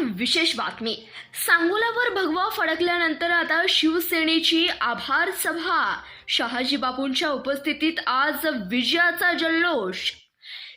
विशेष बातमी. सांगोलावर भगवा फडकल्यानंतर आता शिवसेनेची आभार सभा. शहाजी बापूंच्या उपस्थितीत आज विजयाचा जल्लोष.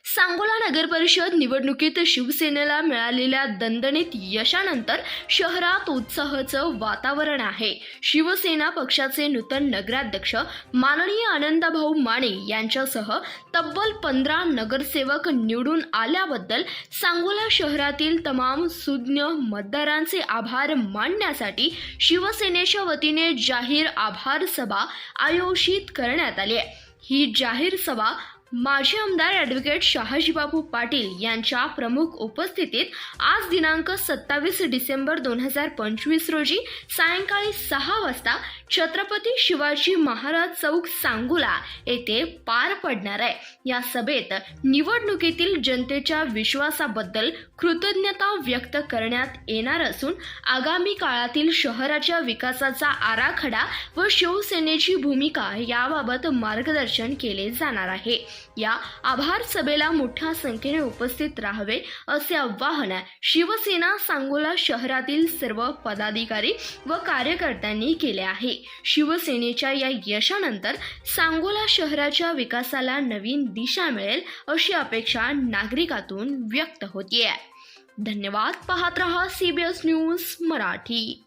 सांगोला नगर परिषद निवडणुकीत शिवसेनेला मिळालेल्या दणदणीत यशानंतर शहरात उत्साहाचं वातावरण आहे. शिवसेना पक्षाचे नूतन नगराध्यक्ष माननीय आनंदभाऊ माने यांच्यासह तब्बल पंधरा नगरसेवक निवडून आल्याबद्दल सांगोला शहरातील तमाम सुज्ञ मतदारांचे आभार मानण्यासाठी शिवसेनेच्या वतीने जाहीर आभार सभा आयोजित करण्यात आली आहे. ही जाहीर सभा माजी आमदार ॲडव्होकेट शहाजीबाबू पाटील यांच्या प्रमुख उपस्थितीत आज दिनांक सत्तावीस डिसेंबर दोन हजार पंचवीस रोजी सायंकाळी सहा वाजता छत्रपती शिवाजी महाराज चौक सांगोला येथे पार पडणार आहे. या सभेत निवडणुकीतील जनतेच्या विश्वासाबद्दल कृतज्ञता व्यक्त करण्यात येणार असून आगामी काळातील शहराच्या विकासाचा आराखडा व शिवसेनेची भूमिका याबाबत मार्गदर्शन केले जाणार आहे. या आभार सभेला मोठ्या संख्येने उपस्थित राहावे असे आवाहन शिवसेना सांगोला शहरातील सर्व पदाधिकारी व कार्यकर्त्यांनी केले आहे. शिवसेनेच्या या यशानंतर सांगोला शहराच्या विकासाला नवीन दिशा मिळेल अशी अपेक्षा नागरिकातून व्यक्त होतीये. धन्यवाद. पाहत रहा सीबीएस न्यूज मराठी.